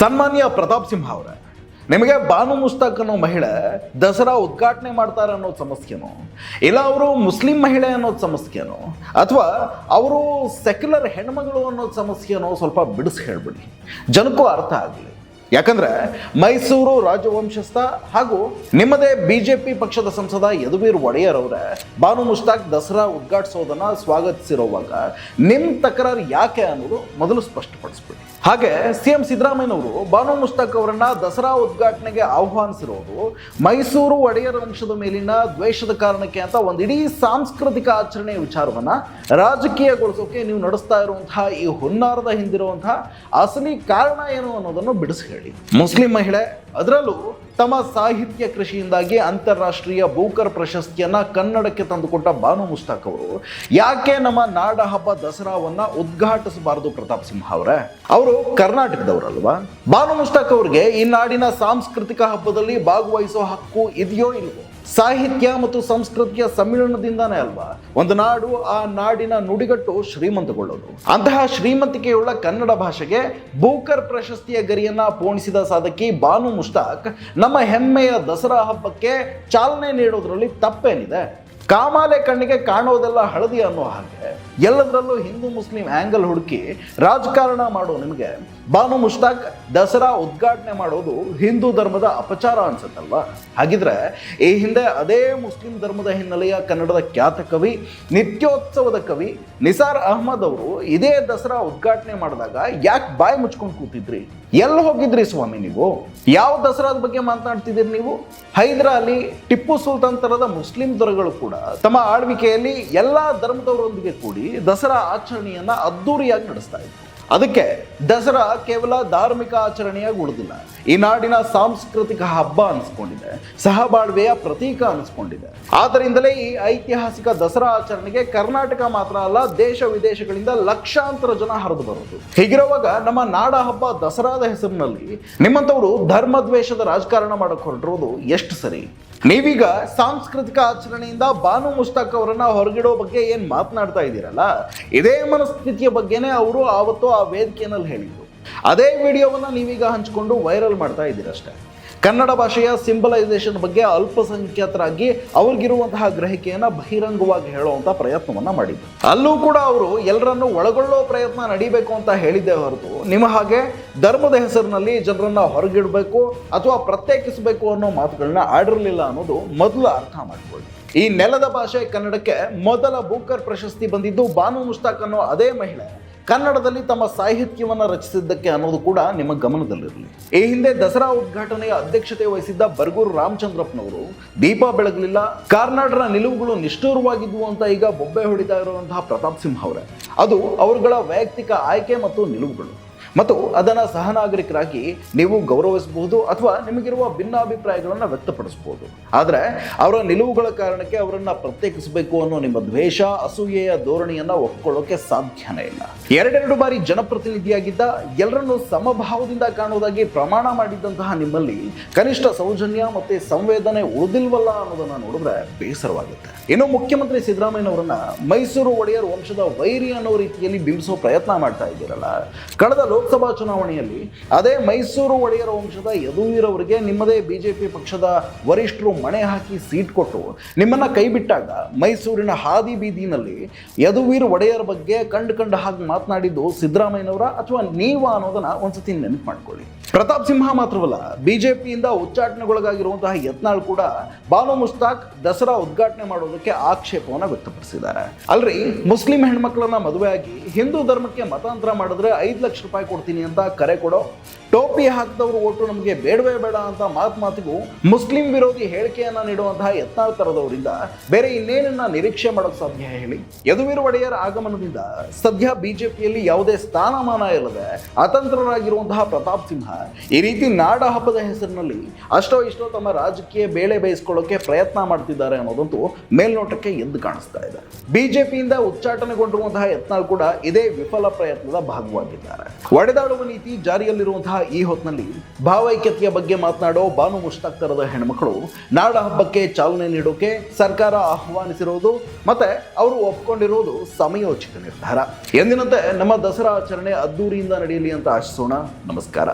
ಸನ್ಮಾನ್ಯ ಪ್ರತಾಪ್ ಸಿಂಹ ಅವರೇ, ನಿಮಗೆ ಬಾನು ಮುಸ್ತಾಕ್ ಅನ್ನೋ ಮಹಿಳೆ ದಸರಾ ಉದ್ಘಾಟನೆ ಮಾಡ್ತಾರೆ ಅನ್ನೋದು ಸಮಸ್ಯೆನೋ? ಇಲ್ಲ ಅವರು ಮುಸ್ಲಿಂ ಮಹಿಳೆ ಅನ್ನೋದು ಸಮಸ್ಯೆನೋ? ಅಥವಾ ಅವರು ಸೆಕ್ಯುಲರ್ ಹೆಣ್ಮಗಳು ಅನ್ನೋದು ಸಮಸ್ಯೆನೋ ಸ್ವಲ್ಪ ಬಿಡಿಸಿ ಹೇಳ್ಬಿಡಿ. ಜನಕ್ಕೂ ಅರ್ಥ ಆಗಲಿ. ಯಾಕಂದ್ರೆ ಮೈಸೂರು ರಾಜವಂಶಸ್ಥ ಹಾಗೂ ನಿಮ್ಮದೇ ಬಿಜೆಪಿ ಪಕ್ಷದ ಸಂಸದ ಯದುವೀರ್ ಒಡೆಯರ್ ಅವರೇ, ಬಾನು ಮುಸ್ತಾಕ್ ದಸರಾ ಉದ್ಘಾಟಿಸೋದನ್ನ ಸ್ವಾಗತಿಸಿರುವಾಗ ನಿಮ್ಮ ತಕರಾರು ಯಾಕೆ ಅನ್ನೋದು ಮೊದಲು ಸ್ಪಷ್ಟಪಡಿಸ್ಬಿಡಿ. ಹಾಗೆ ಸಿ ಎಂ ಸಿದ್ದರಾಮಯ್ಯನವರು ಬಾನು ಮುಸ್ತಾಕ್ ಅವರನ್ನ ದಸರಾ ಉದ್ಘಾಟನೆಗೆ ಆಹ್ವಾನಿಸಿರೋದು ಮೈಸೂರು ಒಡೆಯರ ವಂಶದ ಮೇಲಿನ ದ್ವೇಷದ ಕಾರಣಕ್ಕೆ ಅಂತ ಒಂದು ಇಡೀ ಸಾಂಸ್ಕೃತಿಕ ಆಚರಣೆಯ ವಿಚಾರವನ್ನ ರಾಜಕೀಯಗೊಳಿಸೋಕೆ ನೀವು ನಡೆಸ್ತಾ ಇರುವಂತಹ ಈ ಹುನ್ನಾರದ ಹಿಂದಿರುವಂತಹ ಅಸಲಿ ಕಾರಣ ಏನು ಅನ್ನೋದನ್ನು ಬಿಡಿಸಿ ಹೇಳಿ ಮುಸ್ಲಿಂ ಮಹಿಳೆ ಅದರಲ್ಲೂ ತಮ್ಮ ಸಾಹಿತ್ಯ ಕೃಷಿಯಿಂದಾಗಿ ಅಂತಾರಾಷ್ಟ್ರೀಯ ಬೂಕರ್ ಪ್ರಶಸ್ತಿಯನ್ನು ಕನ್ನಡಕ್ಕೆ ತಂದುಕೊಟ್ಟ ಬಾನು ಮುಸ್ತಾಕ್ ಅವರು. ಯಾಕೆ ನಮ್ಮ ನಾಡ ಹಬ್ಬ ದಸರಾವನ್ನು ಉದ್ಘಾಟಿಸಬಾರದು ಪ್ರತಾಪ್ ಸಿಂಹ ಅವರೇ? ಅವರು ಕರ್ನಾಟಕದವರಲ್ವಾ? ಬಾನು ಮುಸ್ತಾಕ್ ಅವರಿಗೆ ಈ ನಾಡಿನ ಸಾಂಸ್ಕೃತಿಕ ಹಬ್ಬದಲ್ಲಿ ಭಾಗವಹಿಸೋ ಹಕ್ಕು ಇದೆಯೋ ಇಲ್ವೋ? ಸಾಹಿತ್ಯ ಮತ್ತು ಸಂಸ್ಕೃತಿಯ ಸಮ್ಮಿಲನದಿಂದಾನೇ ಅಲ್ವಾ? ಒಂದು ನಾಡು, ಆ ನಾಡಿನ ನುಡಿಗಟ್ಟು ಶ್ರೀಮಂತಗೊಳ್ಳೋದು. ಅಂತಹ ಶ್ರೀಮಂತಿಕೆಯುಳ್ಳ ಕನ್ನಡ ಭಾಷೆಗೆ ಬೂಕರ್ ಪ್ರಶಸ್ತಿಯ ಗರಿಯನ್ನ ಪೋಣಿಸಿದ ಸಾಧಕಿ ಬಾನು ಮುಷ್ತಾಕ್ ನಮ್ಮ ಹೆಮ್ಮೆಯ ದಸರಾ ಹಬ್ಬಕ್ಕೆ ಚಾಲನೆ ನೀಡೋದ್ರಲ್ಲಿ ತಪ್ಪೇನಿದೆ. ಕಾಮಾಲೆ ಕಣ್ಣಿಗೆ ಕಾಣೋದೆಲ್ಲ ಹಳದಿ ಅನ್ನೋ ಹಾಗೆ. ಎಲ್ಲದರಲ್ಲೂ ಹಿಂದೂ ಮುಸ್ಲಿಂ ಆ್ಯಂಗಲ್ ಹುಡುಕಿ ರಾಜಕಾರಣ ಮಾಡೋ ನಿಮಗೆ. ಬಾನು ಮುಷ್ತಾಕ್ ದಸರಾ ಉದ್ಘಾಟನೆ ಮಾಡೋದು ಹಿಂದೂ ಧರ್ಮದ ಅಪಚಾರ ಅನ್ಸುತ್ತಲ್ವಾ? ಹಾಗಿದ್ರೆ ಈ ಹಿಂದೆ ಅದೇ ಮುಸ್ಲಿಂ ಧರ್ಮದ ಹಿನ್ನೆಲೆಯ ಕನ್ನಡದ ಖ್ಯಾತ ಕವಿ, ನಿತ್ಯೋತ್ಸವದ ಕವಿ ನಿಸಾರ್ ಅಹ್ಮದ್ ಅವರು ಇದೇ ದಸರಾ ಉದ್ಘಾಟನೆ ಮಾಡಿದಾಗ ಯಾಕೆ ಬಾಯಿ ಮುಚ್ಕೊಂಡು ಕೂತಿದ್ರಿ? ಎಲ್ಲಿ ಹೋಗಿದ್ರಿ ಸ್ವಾಮಿ ನೀವು? ಯಾವ ದಸರಾದ ಬಗ್ಗೆ ಮಾತನಾಡ್ತಿದ್ದೀರಿ ನೀವು? ಹೈದರಾಲಿ, ಟಿಪ್ಪು ಸುಲ್ತಾನ್ ತರದ ಮುಸ್ಲಿಂ ದೊರೆಗಳು ಕೂಡ ತಮ್ಮ ಆಳ್ವಿಕೆಯಲ್ಲಿ ಎಲ್ಲಾ ಧರ್ಮದವರೊಂದಿಗೆ ಕೂಡಿ ದಸರಾ ಆಚರಣೆಯನ್ನು ಅದ್ದೂರಿಯಾಗಿ ನಡೆಸ್ತಾ ಇದ್ರು. ಅದಕ್ಕೆ ದಸರಾ ಕೇವಲ ಧಾರ್ಮಿಕ ಆಚರಣೆಯಾಗಿ ಉಳಿದಿಲ್ಲ. ಈ ನಾಡಿನ ಸಾಂಸ್ಕೃತಿಕ ಹಬ್ಬ ಅನಿಸ್ಕೊಂಡಿದೆ, ಸಹಬಾಳ್ವೆಯ ಪ್ರತೀಕ ಅನಿಸ್ಕೊಂಡಿದೆ. ಆದ್ದರಿಂದಲೇ ಈ ಐತಿಹಾಸಿಕ ದಸರಾ ಆಚರಣೆಗೆ ಕರ್ನಾಟಕ ಮಾತ್ರ ಅಲ್ಲ, ದೇಶ ವಿದೇಶಗಳಿಂದ ಲಕ್ಷಾಂತರ ಜನ ಹರಿದು ಬರೋದು. ಹೀಗಿರುವಾಗ ನಮ್ಮ ನಾಡ ಹಬ್ಬ ದಸರಾದ ಹೆಸರಿನಲ್ಲಿ ನಿಮ್ಮಂಥವರು ಧರ್ಮ ದ್ವೇಷದ ರಾಜಕಾರಣ ಮಾಡಕ್ಕೆ ಹೊರಟಿರೋದು ಎಷ್ಟು ಸರಿ? ನೀವೀಗ ಸಾಂಸ್ಕೃತಿಕ ಆಚರಣೆಯಿಂದ ಬಾನು ಮುಸ್ತಾಕ್ ಅವರನ್ನ ಹೊರಗಿಡೋ ಬಗ್ಗೆ ಏನ್ ಮಾತನಾಡ್ತಾ ಇದ್ದೀರಲ್ಲ? ಇದೇ ಮನಸ್ಥಿತಿಯ ಬಗ್ಗೆನೇ ಅವರು ಆವತ್ತು ಆ ವೇದಿಕೆಯಲ್ಲಿ ಹೇಳಿದ್ದು. ಅದೇ ವಿಡಿಯೋವನ್ನು ನೀವೀಗ ಹಂಚಿಕೊಂಡು ವೈರಲ್ ಮಾಡ್ತಾ ಇದ್ದೀರಷ್ಟೇ. ಕನ್ನಡ ಭಾಷೆಯ ಸಿಂಬಲೈಸೇಷನ್ ಬಗ್ಗೆ ಅಲ್ಪಸಂಖ್ಯಾತರಾಗಿ ಅವ್ರಿಗಿರುವಂತಹ ಗ್ರಹಿಕೆಯನ್ನು ಬಹಿರಂಗವಾಗಿ ಹೇಳುವಂಥ ಪ್ರಯತ್ನವನ್ನ ಮಾಡಿದ್ರು ಅಲ್ಲೂ ಕೂಡ ಅವರು ಎಲ್ಲರನ್ನು ಒಳಗೊಳ್ಳೋ ಪ್ರಯತ್ನ ನಡೀಬೇಕು ಅಂತ ಹೇಳಿದ್ದೇ ಹೊರತು ನಿಮ್ಮ ಹಾಗೆ ಧರ್ಮದ ಹೆಸರಿನಲ್ಲಿ ಜನರನ್ನ ಹೊರಗಿಡಬೇಕು ಅಥವಾ ಪ್ರತ್ಯೇಕಿಸಬೇಕು ಅನ್ನೋ ಮಾತುಗಳನ್ನ ಆಡಿರಲಿಲ್ಲ ಅನ್ನೋದು ಮೊದಲು ಅರ್ಥ ಮಾಡಿಕೊಳ್ಳಿ. ಈ ನೆಲದ ಭಾಷೆ ಕನ್ನಡಕ್ಕೆ ಮೊದಲ ಬೂಕರ್ ಪ್ರಶಸ್ತಿ ಬಂದಿದ್ದು ಬಾನು ಮುಸ್ತಾಕ್ ಅನ್ನೋ ಅದೇ ಮಹಿಳೆ. ಕನ್ನಡದಲ್ಲಿ ತಮ್ಮ ಸಾಹಿತ್ಯವನ್ನು ರಚಿಸಿದ್ದಕ್ಕೆ ಅನ್ನೋದು ಕೂಡ ನಿಮ್ಮ ಗಮನದಲ್ಲಿರಲಿ. ಈ ಹಿಂದೆ ದಸರಾ ಉದ್ಘಾಟನೆಯ ಅಧ್ಯಕ್ಷತೆ ವಹಿಸಿದ್ದ ಬರ್ಗೂರು ರಾಮಚಂದ್ರಪ್ಪನವರು, ದೀಪ ಬೆಳಗಲಿಲ್ಲ, ಕಾರ್ನಾಡರ ನಿಲುವುಗಳು ನಿಷ್ಠೂರವಾಗಿದ್ವು ಅಂತ ಈಗ ಬೊಬ್ಬೆ ಹೊಡಿತಾ ಇರುವಂತಹ ಪ್ರತಾಪ್ ಸಿಂಹ ಅವರೇ. ಅದು ಅವರುಗಳ ವೈಯಕ್ತಿಕ ಆಯ್ಕೆ ಮತ್ತು ನಿಲುವುಗಳು. ಮತ್ತು ಅದನ್ನು ಸಹನಾಗರಿಕರಾಗಿ ನೀವು ಗೌರವಿಸಬಹುದು ಅಥವಾ ನಿಮಗಿರುವ ಭಿನ್ನಾಭಿಪ್ರಾಯಗಳನ್ನು ವ್ಯಕ್ತಪಡಿಸಬಹುದು. ಆದರೆ ಅವರ ನಿಲುವುಗಳ ಕಾರಣಕ್ಕೆ ಅವರನ್ನು ಪ್ರತ್ಯೇಕಿಸಬೇಕು ಅನ್ನೋ ನಿಮ್ಮ ದ್ವೇಷ, ಅಸೂಯೆಯ ಧೋರಣೆಯನ್ನು ಒಪ್ಕೊಳ್ಳೋಕೆ ಸಾಧ್ಯನೇ ಇಲ್ಲ. ಎರಡೆರಡು ಬಾರಿ ಜನಪ್ರತಿನಿಧಿಯಾಗಿದ್ದ ಎಲ್ಲರನ್ನೂ ಸಮಭಾವದಿಂದ ಕಾಣುವುದಾಗಿ ಪ್ರಮಾಣ ಮಾಡಿದ್ದಂತಹ ನಿಮ್ಮಲ್ಲಿ ಕನಿಷ್ಠ ಸೌಜನ್ಯ ಮತ್ತೆ ಸಂವೇದನೆ ಉಳಿದಿಲ್ವಲ್ಲ ಅನ್ನೋದನ್ನ ನೋಡಿದ್ರೆ ಬೇಸರವಾಗುತ್ತೆ. ಇನ್ನು ಮುಖ್ಯಮಂತ್ರಿ ಸಿದ್ದರಾಮಯ್ಯನವರನ್ನ ಮೈಸೂರು ಒಡೆಯರ್ ವಂಶದ ವೈರಿ ಅನ್ನೋ ರೀತಿಯಲ್ಲಿ ಬಿಂಬಿಸೋ ಪ್ರಯತ್ನ ಮಾಡ್ತಾ ಇದ್ದೀರಲ್ಲ. ಕಳೆದ ಲೋಕಸಭಾ ಚುನಾವಣೆಯಲ್ಲಿ ಅದೇ ಮೈಸೂರು ಒಡೆಯರ ವಂಶದ ಯದುವೀರವರಿಗೆ ನಿಮ್ಮದೇ ಬಿಜೆಪಿ ಪಕ್ಷದ ವರಿಷ್ಠರು ಮಣೆ ಹಾಕಿ ಸೀಟ್ ಕೊಟ್ಟು ನಿಮ್ಮನ್ನ ಕೈಬಿಟ್ಟಾಗ ಮೈಸೂರಿನ ಹಾದಿ ಬೀದಿನಲ್ಲಿ ಯದುವೀರ್ ಒಡೆಯರ ಬಗ್ಗೆ ಕಂಡು ಕಂಡ ಹಾಗೆ ಮಾತನಾಡಿದ್ದು ಸಿದ್ದರಾಮಯ್ಯನವರ ಅಥವಾ ನೀವ ಅನ್ನೋದನ್ನ ಒಂದ್ಸತಿ ನೆನಪು ಮಾಡ್ಕೊಳ್ಳಿ. ಪ್ರತಾಪ್ ಸಿಂಹ ಮಾತ್ರವಲ್ಲ, ಬಿಜೆಪಿಯಿಂದ ಉಚ್ಚಾಟನೆಗೊಳಗಾಗಿರುವಂತಹ ಯತ್ನಾಳ್ ಕೂಡ ಬಾನು ಮುಸ್ತಾಕ್ ದಸರಾ ಉದ್ಘಾಟನೆ ಮಾಡೋದಕ್ಕೆ ಆಕ್ಷೇಪವನ್ನು ವ್ಯಕ್ತಪಡಿಸಿದ್ದಾರೆ. ಅಲ್ರಿ, ಮುಸ್ಲಿಂ ಹೆಣ್ಮಕ್ಳನ್ನ ಮದುವೆಯಾಗಿ ಹಿಂದೂ ಧರ್ಮಕ್ಕೆ ಮತಾಂತರ ಮಾಡಿದ್ರೆ ಐದು ಲಕ್ಷ ರೂಪಾಯಿ ಕೊಡ್ತೀನಿ ಅಂತ ಕರೆ ಕೊಡೋ ಟೋಪಿ ಹಾಕಿದವರು ಒಟ್ಟು ನಮಗೆ ಬೇಡವೇ ಬೇಡ ಅಂತ ಮಾತು ಮಾತಿಗೂ ಮುಸ್ಲಿಂ ವಿರೋಧಿ ಹೇಳಿಕೆಯನ್ನ ನೀಡುವಂತಹ ಯತ್ನ ತರದವರಿಂದ ಬೇರೆ ಇನ್ನೇನನ್ನ ನಿರೀಕ್ಷೆ ಮಾಡೋಕೆ ಸಾಧ್ಯ ಹೇಳಿ? ಯದುವೀರ್ ಒಡೆಯರ್ ಆಗಮನದಿಂದ ಸದ್ಯ ಬಿಜೆಪಿಯಲ್ಲಿ ಯಾವುದೇ ಸ್ಥಾನಮಾನ ಇಲ್ಲದೆ ಅತಂತ್ರರಾಗಿರುವಂತಹ ಪ್ರತಾಪ್ ಸಿಂಹ ಈ ರೀತಿ ನಾಡ ಹಬ್ಬದ ಹೆಸರಿನಲ್ಲಿ ಅಷ್ಟೋ ಇಷ್ಟೋ ತಮ್ಮ ರಾಜಕೀಯ ಬೇಳೆ ಬೇಯಿಸ್ಕೊಳ್ಳೋಕೆ ಪ್ರಯತ್ನ ಮಾಡ್ತಿದ್ದಾರೆ ಅನ್ನೋದಂತೂ ಮೇಲ್ನೋಟಕ್ಕೆ ಎದ್ದು ಕಾಣಿಸ್ತಾ ಇದೆ. ಬಿಜೆಪಿಯಿಂದ ಉಚ್ಚಾಟನೆಗೊಂಡಿರುವಂತಹ ಯತ್ನ ಕೂಡ ಇದೇ ವಿಫಲ ಪ್ರಯತ್ನದ ಭಾಗವಾಗಿದ್ದಾರೆ. ಒಡೆದಾಡುವ ನೀತಿ ಜಾರಿಯಲ್ಲಿರುವಂತಹ ಈ ಹೊತ್ತಿನಲ್ಲಿ ಭಾವೈಕ್ಯತೆಯ ಬಗ್ಗೆ ಮಾತನಾಡೋ ಬಾನು ಮುಷ್ತಾಕ್ ತರದ ಹೆಣ್ಮಕ್ಳು ನಾಡ ಹಬ್ಬಕ್ಕೆ ಚಾಲನೆ ನೀಡೋಕೆ ಸರ್ಕಾರ ಆಹ್ವಾನಿಸಿರೋದು, ಮತ್ತೆ ಅವರು ಒಪ್ಕೊಂಡಿರೋದು ಸಮಯೋಚಿತ ನಿರ್ಧಾರ. ಎಂದಿನಂತೆ ನಮ್ಮ ದಸರಾ ಆಚರಣೆ ಅದ್ದೂರಿಯಿಂದ ನಡೆಯಲಿ ಅಂತ ಆಶಿಸೋಣ. ನಮಸ್ಕಾರ.